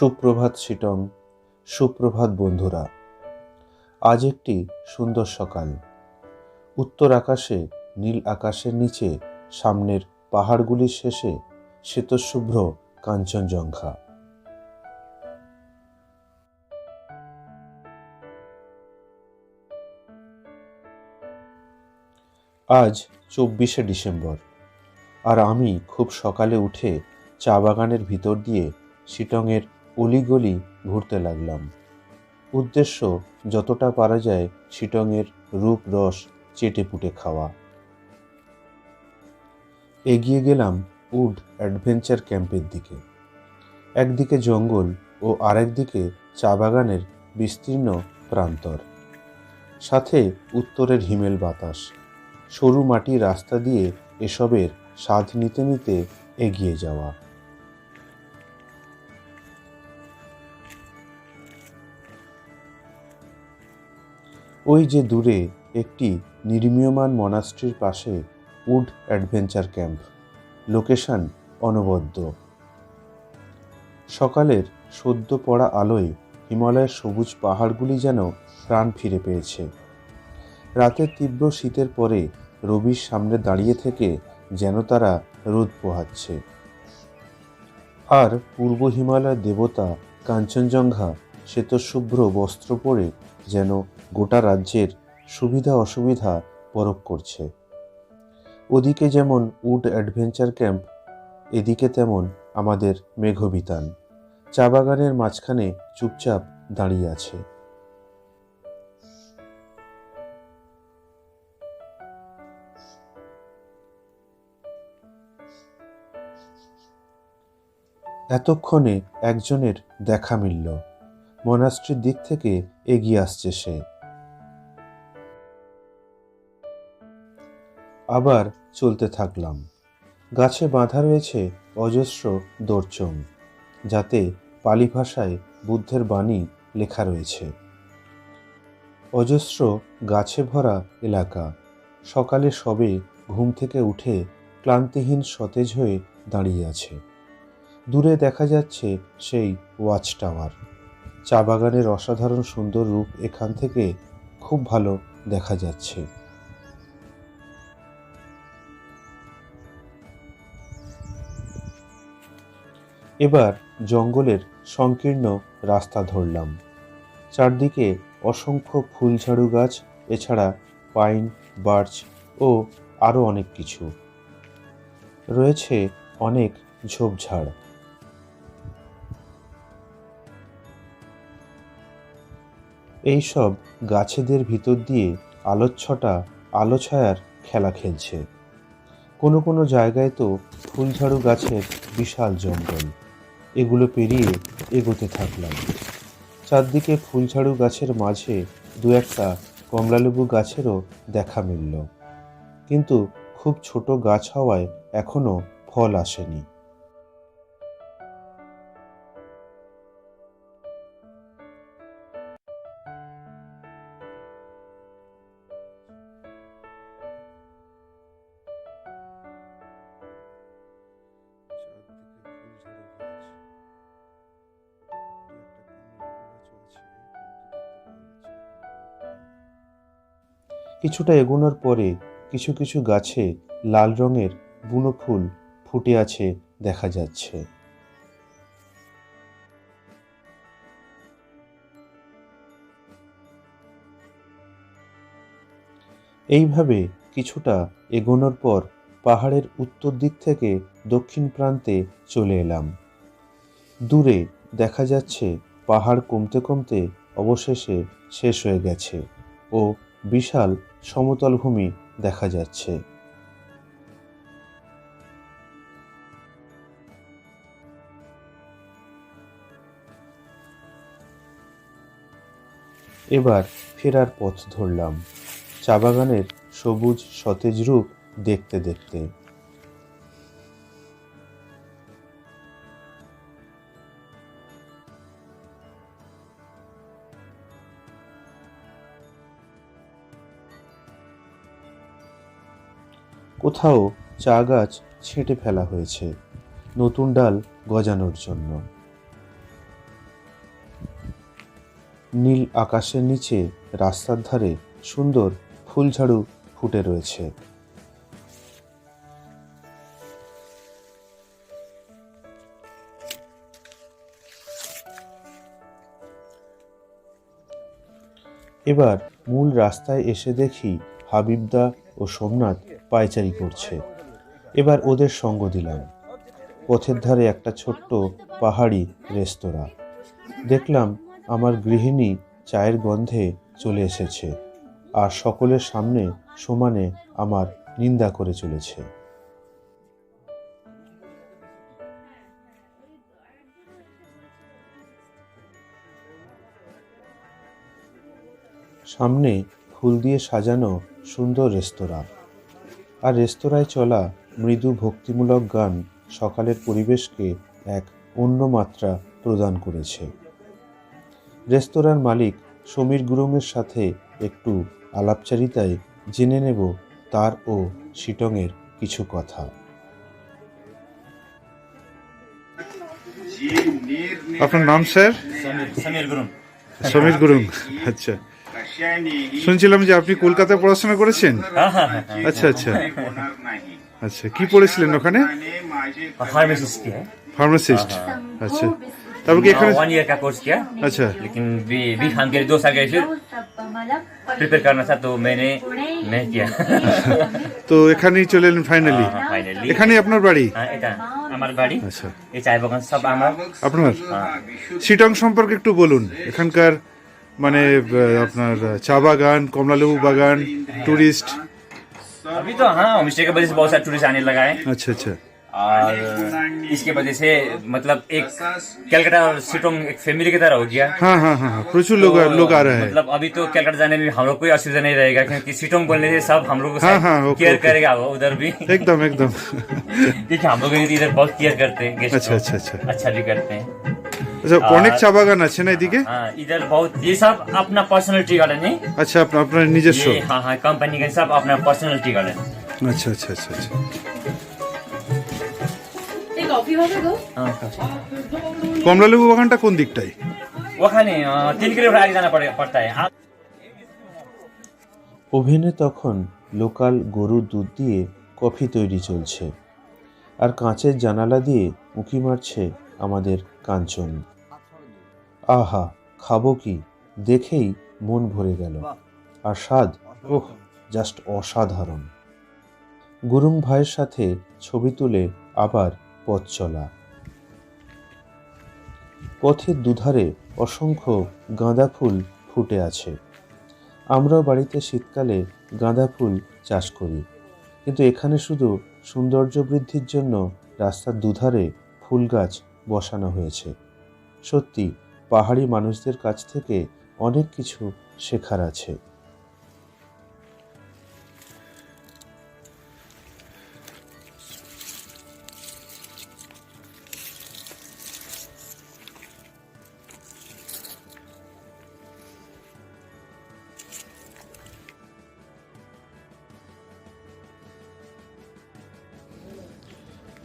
সুপ্রভাত শিটং, সুপ্রভাত বন্ধুরা। আজ একটি সুন্দর সকাল। উত্তর আকাশে, নীল আকাশের নিচে, সামনের পাহাড়গুলির শেষে শ্বেতশুভ্র কাঞ্চনজঙ্ঘা। আজ চব্বিশে ডিসেম্বর, আর আমি খুব সকালে উঠে চা বাগানের ভিতর দিয়ে শিটংয়ের অলিগলি ঘুরতে লাগলাম। উদ্দেশ্য যতটা পারা যায় শিটংয়ের রূপ রস চেটে পুটে খাওয়া। এগিয়ে গেলাম উড অ্যাডভেঞ্চার ক্যাম্পের দিকে। একদিকে জঙ্গল ও আরেকদিকে চা বাগানের বিস্তীর্ণ প্রান্তর। সাথে উত্তরের হিমেল বাতাস। সরু মাটি রাস্তা দিয়ে এসবের স্বাদ নিতে নিতে এগিয়ে যাওয়া। ওই যে দূরে একটি নির্মীয়মান মনাস্ট্রির পাশে উড অ্যাডভেঞ্চার ক্যাম্প। লোকেশন অনবদ্য। সকালের সদ্য পড়া আলোয় হিমালয়ের সবুজ পাহাড়গুলি যেন প্রাণ ফিরে পেয়েছে। রাতের তীব্র শীতের পরে রবির সামনে দাঁড়িয়ে থেকে যেন তারা রোদ পোহাচ্ছে। আর পূর্ব হিমালয়ের দেবতা কাঞ্চনজঙ্ঘা শ্বেতশুভ্র বস্ত্র পরে যেন গোটা রাজ্যের সুবিধা অসুবিধা পরখ করছে। ওদিকে যেমন উড অ্যাডভেঞ্চার ক্যাম্প, এদিকে তেমন আমাদের মেঘবিতান। চা বাগানের মাঝখানে চুপচাপ দাঁড়িয়ে আছে। এতক্ষণে একজনের দেখা মিলল। মনাস্ট্রির দিক থেকে এগিয়ে আসছে সে। আবার চলতে থাকলাম। গাছে বাঁধা রয়েছে অজস্র দর্চম, যাতে পালি ভাষায় বুদ্ধের বাণী লেখা রয়েছে। অজস্র গাছে ভরা এলাকা, সকালে সবে ঘুম থেকে উঠে ক্লান্তিহীন সতেজ হয়ে দাঁড়িয়ে আছে। দূরে দেখা যাচ্ছে সেই ওয়াচ টাওয়ার। চা বাগানের অসাধারণ সুন্দর রূপ এখান থেকে খুব ভালো দেখা যাচ্ছে। এবার জঙ্গলের সংকীর্ণ রাস্তা ধরলাম। চারদিকে অসংখ্য ফুলঝাড়ু গাছ, এছাড়া পাইন, বার্চ ও আরও অনেক কিছু। রয়েছে অনেক ঝোপঝাড়। এইসব গাছেদের ভিতর দিয়ে আলোচ্ছটা আলো ছায়ার খেলা খেলছে। কোনো কোনো জায়গায় তো ফুলঝাড়ু গাছের বিশাল জঙ্গল। এগুলো পেরিয়ে এগোতে থাকলাম। চারদিকে ফুলঝাড়ু গাছের মাঝে দু একটা কমলালেবু গাছেরও দেখা মিলল। কিন্তু খুব ছোট গাছ হওয়ায় এখনও ফল আসেনি। কিছুটা এগোনোর পরে কিছু কিছু গাছে লাল রঙের বুনো ফুল ফুটে আছে দেখা যাচ্ছে। এইভাবে কিছুটা এগোনোর পর পাহাড়ের উত্তর দিক থেকে দক্ষিণ প্রান্তে চলে এলাম। দূরে দেখা যাচ্ছে পাহাড় কমতে কমতে অবশেষে শেষ হয়ে গেছে ও বিশাল সমতল ভূমি দেখা যাচ্ছে। এবার ফেরার পথ ধরলাম। চা বাগানের সবুজ সতেজ রূপ দেখতে দেখতে। কোথাও চা গাছ ছেঁটে ফেলা হয়েছে, নতুন ডাল গজানোর জন্য। নীল আকাশের নিচে রাস্তার ধারে সুন্দর ফুলঝাড়ু ফুটে রয়েছে। এবার মূল রাস্তায় এসে দেখি হাবিবদা ও সোমনাথ পায়চারি করছে। এবার ওদের সঙ্গ দিলাম। পথের ধারে একটা ছোট্ট পাহাড়ি রেস্তোরাঁ। দেখলাম আমার গৃহিণী চায়ের গন্ধে চলে এসেছে আর সকলের সামনে সমানে আমার নিন্দা করে চলেছে। সামনে ফুল দিয়ে সাজানো সুন্দর রেস্তোরাঁ। আর রেস্তোরাঁয় চলা মৃদু ভক্তিমূলক গান সকালের পরিবেশকে এক অন্য মাত্রা প্রদান করেছে। রেস্তোরাঁর মালিক সমীর গুরুমের সাথে একটু আলাপচারিতায় জেনে নেব তার ও শিটংয়ের কিছু কথা। আপনার নাম স্যার? সমীর গুরুং আচ্ছা। শুনছিলাম যে আপনি কলকাতায় পড়াশোনা করেছেন হ্যাঁ হ্যাঁ হ্যাঁ আচ্ছা আচ্ছা আচ্ছা কি পড়েছিলেন ওখানে फार्मेसिस्ट की है ফার্মাসিস্ট আচ্ছা তারপর কি এখানে वन ईयर का कोर्स किया अच्छा लेकिन बी बी खान के लिए दो साल गए फिर प्रिपेयर करना था तो मैंने नहीं किया তো এখানেই চলে এলেন ফাইনালি फाइनली এখানেই আপনার বাড়ি हाँ এটা আমার বাড়ি আচ্ছা এই চায় বাগান সব আমার আপনার শিটং সম্পর্কে একটু বলুন এখানকার মানে আহ, আপনার চা বাগান কমলালেবু বাগান টুরিস্ট अभी तो हाँ होमस्टे की वजह से बहुत सारे टूरिस्ट आने लगा है আচ্ছা আচ্ছা और इसके वजह से मतलब एक कलकत्ता और सिटोंग एक फैमिली की तरह हो गया हाँ हाँ हाँ हाँ, प्रचुर लोग तो लोग आ रहे हैं मतलब अभी तो कलकत्ता जाने में हम लोग कोई असुविधा नहीं रहेगा क्योंकि सीटों बोलने से सब हम लोग को हाँ, हाँ, ओके, केयर ओके। करेगा वो उधर भी एकदम एकदम क्योंकि हम लोग इधर बहुत केयर करते हैं गेस्ट अच्छा अच्छा अच्छा अच्छा भी करते हैं আচ্ছা অনেক চা বাগান আছে না এদিকে हाँ इधर बहुत ये सब अपना पर्सनल टी गार्डन है আচ্ছা আপনার আপনার নিজস্ব ये हाँ हाँ कंपनी का सब अपना पर्सनल टी गार्डन আচ্ছা আচ্ছা আচ্ছা আচ্ছা এই কফি হবে গো हाँ কমলালেবু বাগানটা কোন দিকটায় वो खाने अ, तीन किलोमीटर आगे जाना पड़े- पड़ता है आप ওভেনে তখন লোকাল গরুর দুধ দিয়ে কফি তৈরি চলছে আর কাঁচের জানালা দিয়ে উঁকি মারছে আমাদের কাঞ্চন। আহা, খাব কি? দেখেই মন ভরে গেল। আর স্বাদ? ওহ জাস্ট অসাধারণ। গুরুং ভাইয়ের সাথে ছবি তুলে আবার পথ চলা। পথের দুধারে অসংখ্য গাঁদা ফুল ফুটে আছে। আমরাও বাড়িতে শীতকালে গাঁদা ফুল চাষ করি। কিন্তু এখানে শুধু সৌন্দর্য বৃদ্ধির জন্য রাস্তার দুধারে ফুল গাছ বসানো হয়েছে। সত্যি পাহাড়ি মানুষদের কাছ থেকে অনেক কিছু শেখার আছে।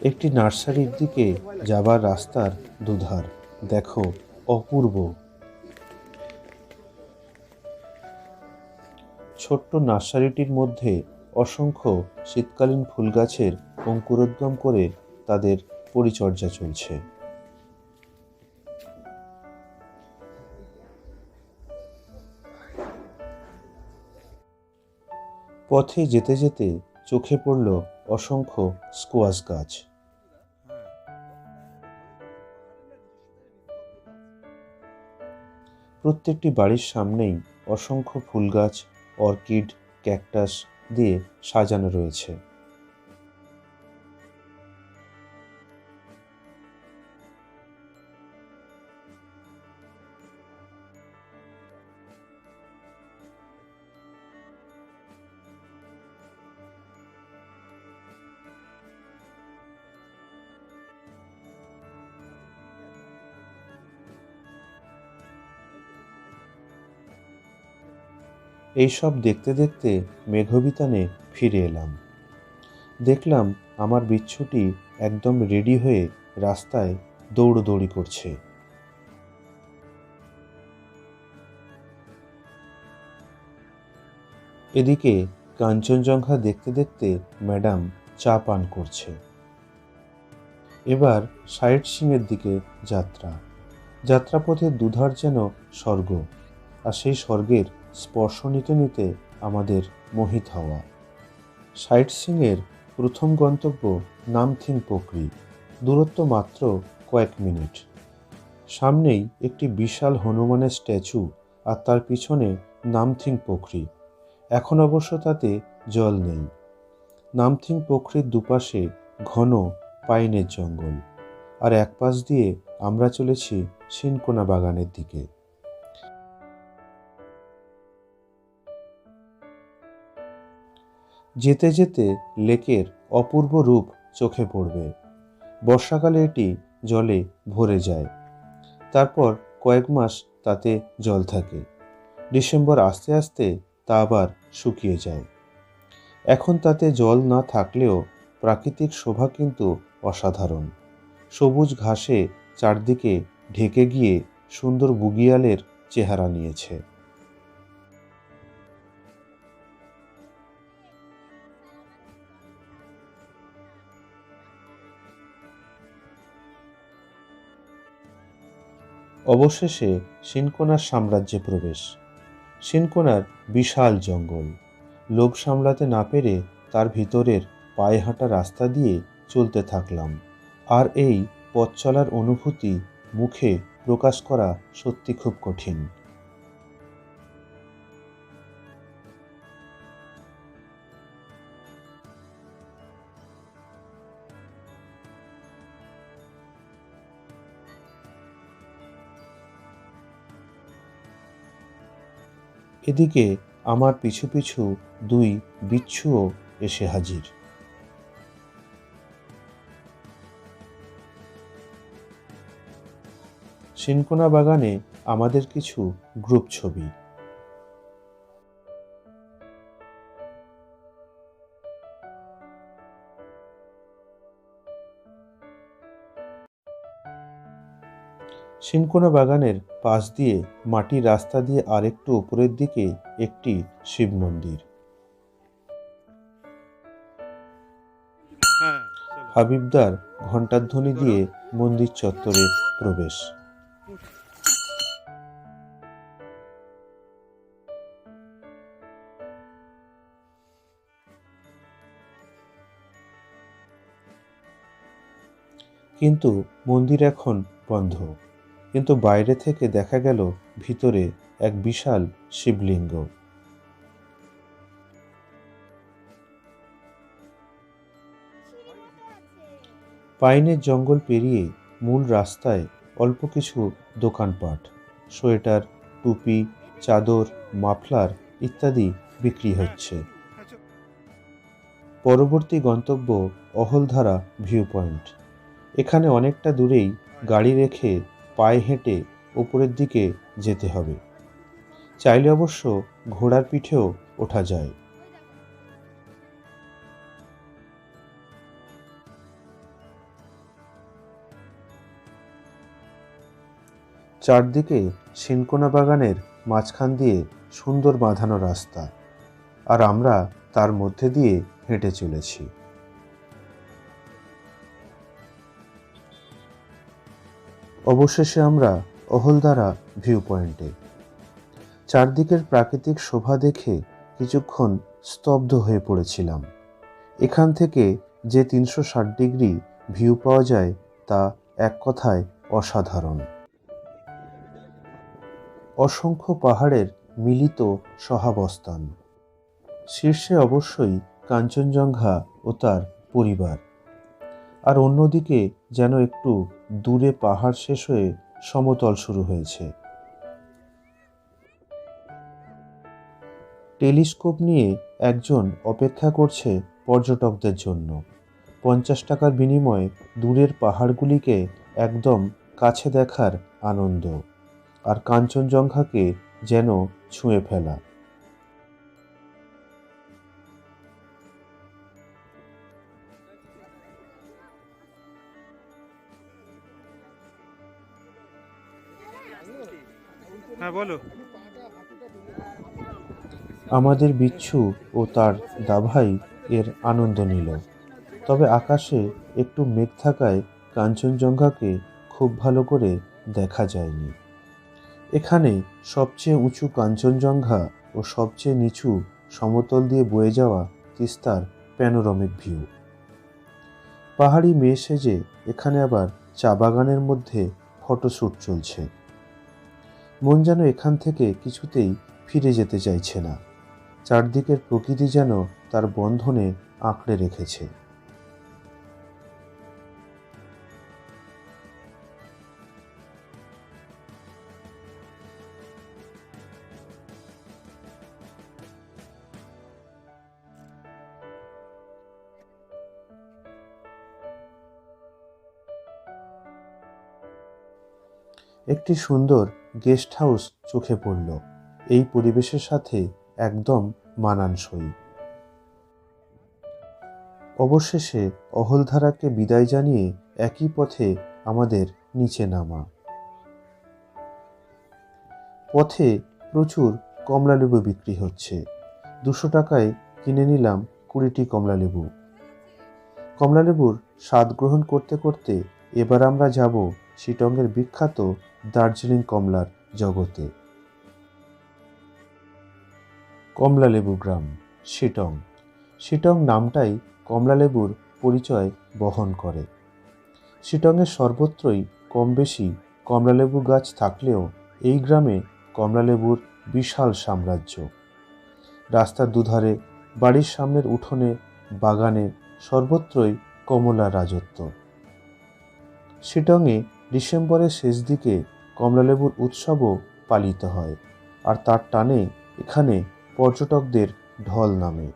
একটি নার্সারির দিকে যাবার রাস্তার দুধার। দেখো, অপূর্ব। ছোট্ট নার্সারিটির মধ্যে অসংখ্য শীতকালীন ফুল গাছের অঙ্কুরোদ্গম করে তাদের পরিচর্যা চলছে। পথে যেতে যেতে চোখে পড়ল অসংখ্য স্কোয়াশ গাছ। প্রত্যেকটি বাড়ির সামনেই অসংখ্য ফুল গাছ অর্কিড ক্যাকটাস দিয়ে সাজানো রয়েছে। এইসব দেখতে দেখতে মেঘবিতানে ফিরে এলাম। দেখলাম আমার বিচ্ছুটি একদম রেডি হয়ে রাস্তায় দৌড়দৌড়ি করছে। এদিকে কাঞ্চনজঙ্ঘা দেখতে দেখতে ম্যাডাম চা পান করছে। এবার সাইট সিংয়ের দিকে যাত্রা। যাত্রাপথের দুধার যেন স্বর্গ, আর সেই স্বর্গের স্পর্শ নিতে নিতে আমাদের মোহিত হওয়া। সাইট সিংয়ের প্রথম গন্তব্য নামথিং পোখরি, দূরত্ব মাত্র কয়েক মিনিট। সামনেই একটি বিশাল হনুমানের স্ট্যাচু আর তার পিছনে নামথিং পোখরি। এখন অবশ্য তাতে জল নেই। নামথিং পোখরির দুপাশে ঘন পাইনের জঙ্গল। আর এক পাশ দিয়ে আমরা চলেছি সিনকোনা বাগানের দিকে। যেতে যেতে লেকের অপূর্ব রূপ চোখে পড়বে। বর্ষাকালে এটি জলে ভরে যায়। তারপর কয়েক মাস তাতে জল থাকে। ডিসেম্বর আস্তে আস্তে তা আবার শুকিয়ে যায়। এখন তাতে জল না থাকলেও প্রাকৃতিক শোভা কিন্তু অসাধারণ। সবুজ ঘাসে চারদিকে ঢেকে গিয়ে সুন্দর বুগিয়ালের চেহারা নিয়েছে। অবশেষে সিনকোনার সাম্রাজ্যে প্রবেশ। সিনকোনার বিশাল জঙ্গল। লোক সামলাতে না পেরে তার ভিতরের পায়ে হাঁটা রাস্তা দিয়ে চলতে থাকলাম। আর এই পথ চলার অনুভূতি মুখে প্রকাশ করা সত্যি খুব কঠিন। এদিকে আমার পিছু পিছু দুই বিচ্ছুও এসে হাজির। সিনকোনা বাগানে আমাদের কিছু গ্রুপ ছবি। সিনকোনা বাগানের পাশ দিয়ে মাটির রাস্তা দিয়ে আরেকটু উপরের দিকে একটি শিব মন্দির। হ্যাঁ হাবিবদার ঘণ্টাধ্বনি দিয়ে মন্দির চত্বরে প্রবেশ। কিন্তু মন্দির এখন বন্ধ। কিন্তু বাইরে থেকে দেখা গেল ভিতরে এক বিশাল শিবলিঙ্গ। পাইনের জঙ্গল পেরিয়ে মূল রাস্তায় অল্প কিছু দোকানপাট, সোয়েটার, টুপি, চাদর, মাফলার ইত্যাদি বিক্রি হচ্ছে। পরবর্তী গন্তব্য অহলধারা ভিউ পয়েন্ট এখানে অনেকটা দূরেই গাড়ি রেখে পায়ে হেঁটে উপরের দিকে যেতে হবে। চাইলে অবশ্য ঘোড়ার পিঠেও ওঠা যায়। চারদিকে সিনকোনা বাগানের মাঝখান দিয়ে সুন্দর বাঁধানো রাস্তা, আর আমরা তার মধ্যে দিয়ে হেঁটে চলেছি। অবশেষে আমরা অহলদারা ভিউ পয়েন্টে। চারদিকের প্রাকৃতিক শোভা দেখে কিছুক্ষণ স্তব্ধ হয়ে পড়েছিলাম। এখান থেকে যে তিনশো ষাট ডিগ্রি ভিউ পাওয়া যায় তা এক কথায় অসাধারণ। অসংখ্য পাহাড়ের মিলিত সহাবস্থান। শীর্ষে অবশ্যই কাঞ্চনজঙ্ঘা ও তার পরিবার। আর অন্যদিকে যেন একটু দূরে পাহাড় শেষ হয়ে সমতল শুরু হয়েছে। টেলিস্কোপ নিয়ে একজন অপেক্ষা করছে পর্যটকদের জন্য। পঞ্চাশ টাকার বিনিময়ে দূরের পাহাড়গুলিকে একদম কাছে দেখার আনন্দ, আর কাঞ্চনজঙ্ঘাকে যেন ছুঁয়ে ফেলা। হ্যাঁ আমাদের বিচ্ছু ও তার দাভাই এর আনন্দ নিল। তবে আকাশে একটু মেঘ থাকায় কাঞ্চনজঙ্ঘাকে খুব ভালো করে দেখা যায়নি। এখানে সবচেয়ে উঁচু কাঞ্চনজঙ্ঘা ও সবচেয়ে নিচু সমতল দিয়ে বয়ে যাওয়া তিস্তার প্যানোরমিক ভিউ পাহাড়ি মেয়ে সেজে এখানে আবার চা বাগানের মধ্যে ফটোশ্যুট চলছে। মন যেন এখান থেকে কিছুতেই ফিরে যেতে চাইছে না। চারদিকের প্রকৃতি যেন তার বন্ধনে আঁকড়ে রেখেছে। একটি সুন্দর গেস্ট হাউস চোখে পড়ল। এই পরিবেশের সাথে একদম মানানসই। অবশেষে অহলধারাকে বিদায় জানিয়ে একই পথে আমাদের নিচে নামা। পথে প্রচুর কমলালেবু বিক্রি হচ্ছে। দুশো টাকায় কিনে নিলাম কুড়িটি কমলালেবু। কমলালেবুর স্বাদ গ্রহণ করতে করতে এবার আমরা যাব শিটংয়ের বিখ্যাত দার্জিলিং কমলার জগতে। কমলালেবু গ্রাম, শিটং। শিটং নামটাই কমলালেবুর পরিচয় বহন করে। শিটংয়ের সর্বত্রই কম বেশি কমলালেবু গাছ থাকলেও এই গ্রামে কমলালেবুর বিশাল সাম্রাজ্য। রাস্তার দুধারে, বাড়ির সামনের উঠোনে, বাগানে সর্বত্রই কমলা রাজত্ব। শিটংয়ে ডিসেম্বরের শেষ দিকে কমলালেবুর উৎসবও পালিত হয় আর তার টানে এখানে পর্যটকদের ঢল নামে।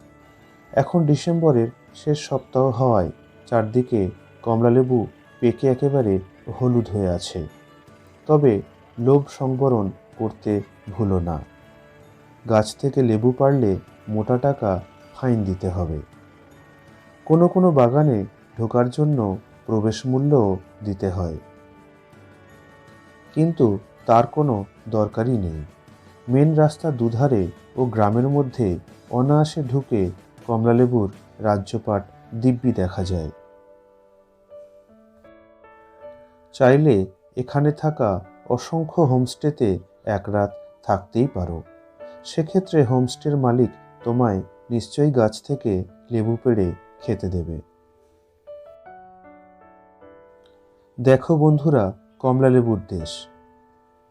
এখন ডিসেম্বরের শেষ সপ্তাহ হওয়ায় চারদিকে কমলালেবু পেকে একেবারে হলুদ হয়ে আছে। তবে লোভ সংবরণ করতে ভুলো না। গাছ থেকে লেবু পারলে মোটা টাকা ফাইন দিতে হবে। কোনো কোনো বাগানে ঢোকার জন্য প্রবেশ মূল্যও দিতে হয়। কিন্তু তার কোনো দরকারই নেই। মেন রাস্তার দুধারে ও গ্রামের মধ্যে অনায়াসে ঢুকে কমলালেবুর রাজ্যপাট দিব্যি দেখা যায়। চাইলে এখানে থাকা অসংখ্য হোমস্টেতে এক রাত থাকতেই পারো। সেক্ষেত্রে হোমস্টের মালিক তোমায় নিশ্চয়ই গাছ থেকে লেবু পেড়ে খেতে দেবে। দেখো বন্ধুরা কমলালেবুর দেশ।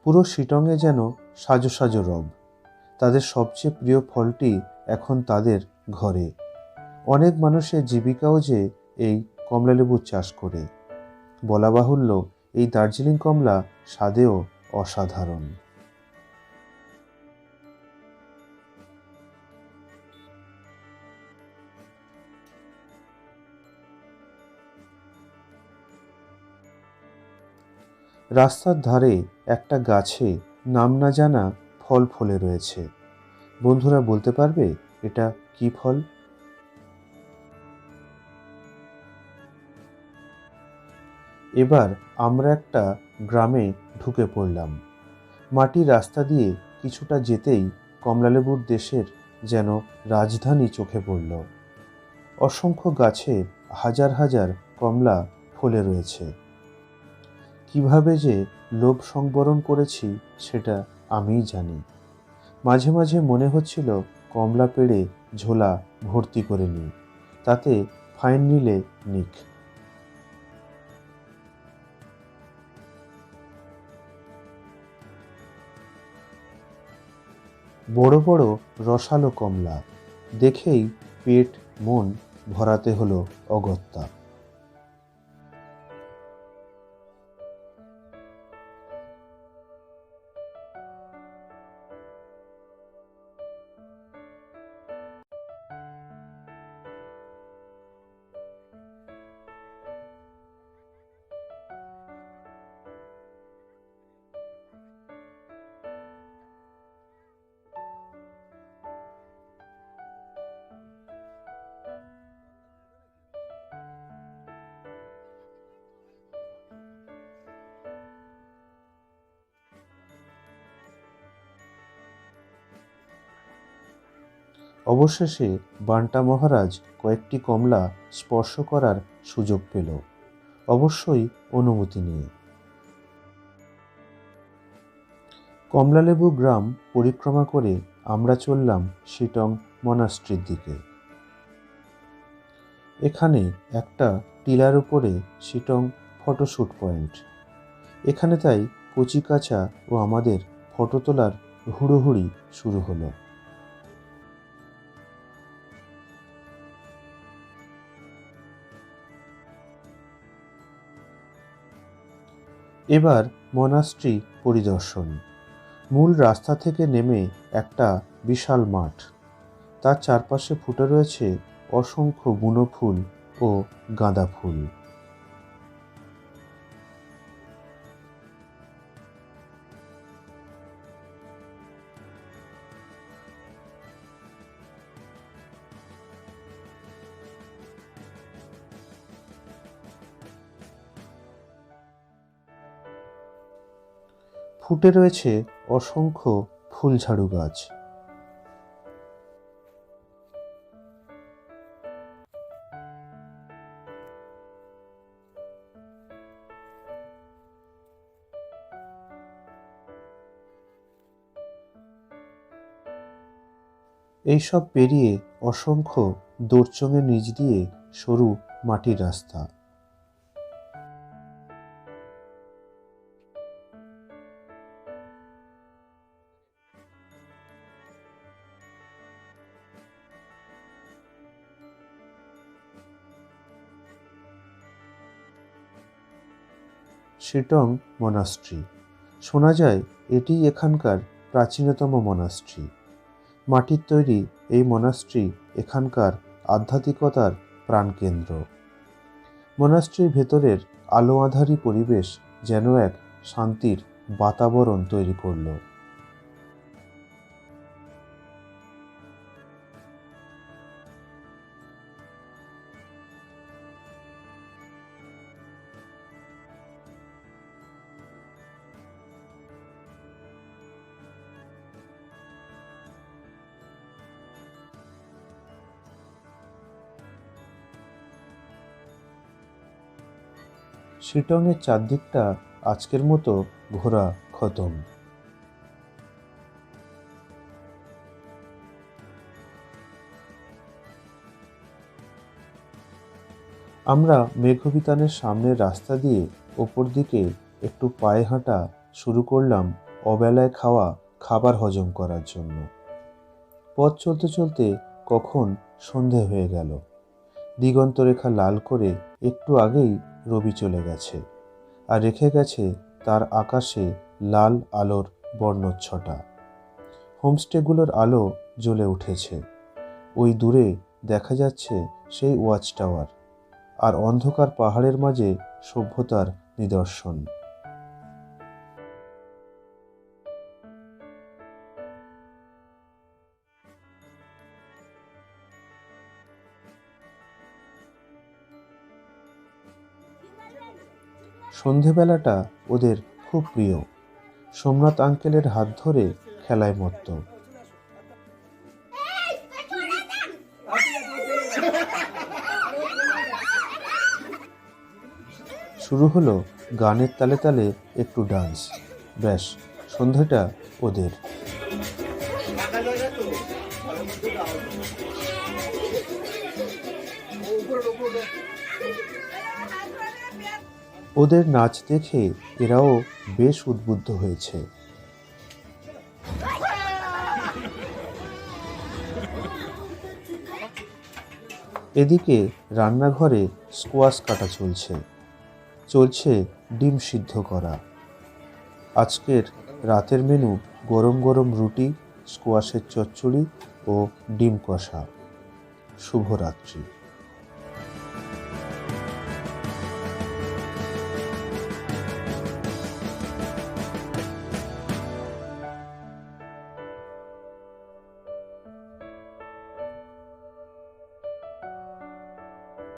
পুরো শিটংয়ে যেন সাজো সাজো রব। তাদের সবচেয়ে প্রিয় ফলটি এখন তাদের ঘরে। অনেক মানুষের জীবিকাও যে এই কমলালেবুর চাষ করে। বলা বাহুল্য, এই দার্জিলিং কমলা স্বাদেও অসাধারণ। রাস্তার ধারে একটা গাছে নাম না জানা ফল ফলে রয়েছে। বন্ধুরা বলতে পারবে, এটা কি ফল? এবার আমরা একটা গ্রামে ঢুকে পড়লাম। মাটির রাস্তা দিয়ে কিছুটা যেতেই কমলালেবুর দেশের যেন রাজধানী চোখে পড়ল। অসংখ্য গাছে হাজার হাজার কমলা ফলে রয়েছে। কীভাবে যে লোভ সংবরণ করেছি, সেটা আমিই জানি। মাঝে মাঝে মনে হচ্ছিল কমলা পেড়ে ঝোলা ভর্তি করে নিই, তাতে ফাইন নিলে নিক। বড় বড় রসালো কমলা, দেখেই পেট মন ভরাতে হলো অগত্যা। অবশেষে বান্টা মহারাজ কয়েকটি কমলা স্পর্শ করার সুযোগ পেল। অবশ্যই অনুমতি নিয়ে। কমলালেবু গ্রাম পরিক্রমা করে আমরা চললাম শিটং মনাস্ট্রির দিকে। এখানে একটা টিলার উপরে শিটং ফটোশ্যুট পয়েন্ট। এখানে তাই কচিকাচা ও আমাদের ফটো তোলার হুড়োহুড়ি শুরু হলো। এবার মনাস্ট্রি পরিদর্শন। মূল রাস্তা থেকে নেমে একটা বিশাল মাঠ। তার চারপাশে ফুটে রয়েছে অসংখ্য বুনো ফুল ও গাঁদা ফুল। ফুটে রয়েছে অসংখ্য ফুলঝাড়ু গাছ। এইসব পেরিয়ে অসংখ্য দোরচঙের নিচ দিয়ে সরু মাটির রাস্তা। শিটং মনাস্ট্রি। শোনা যায়, এটি এখানকার প্রাচীনতম মনাস্ট্রি। মাটির তৈরি এই মনাস্ট্রি এখানকার আধ্যাত্মিকতার প্রাণকেন্দ্র। মনাস্ট্রির ভেতরের আলো আধারী পরিবেশ যেন এক শান্তির বাতাবরণ তৈরি করল। শিটংয়ের চারদিকটা আজকের মতো ঘোরা খতম। আমরা মেঘবিতানের সামনের রাস্তা দিয়ে ওপর দিকে একটু পায়ে হাঁটা শুরু করলাম অবেলায় খাওয়া খাবার হজম করার জন্য। পথ চলতে চলতে কখন সন্ধে হয়ে গেল। দিগন্তরেখা লাল করে একটু আগেই রবি চলে গেছে আর রেখে গেছে তার আকাশে লাল আলোর বর্ণচ্ছটা। হোমস্টেগুলোর আলো জ্বলে উঠেছে। ওই দূরে দেখা যাচ্ছে সেই ওয়াচ টাওয়ার আর অন্ধকার পাহাড়ের মাঝে সভ্যতার নিদর্শন। সন্ধেবেলাটা ওদের খুব প্রিয়। সোমনাথ আঙ্কেলের হাত ধরে খেলায় মত্ত। শুরু হলো গানের তালে তালে একটু ডান্স। ব্যাস, সন্ধেটা ওদের। ওদের নাচ দেখে এরাও বেশ উদ্বুদ্ধ হয়েছে। এদিকে রান্নাঘরে স্কোয়াশ কাটা চলছে। চলছে ডিম সিদ্ধ করা। আজকের রাতের মেনু গরম গরম রুটি, স্কোয়াশের চচ্চড়ি ও ডিম কষা। শুভরাত্রি।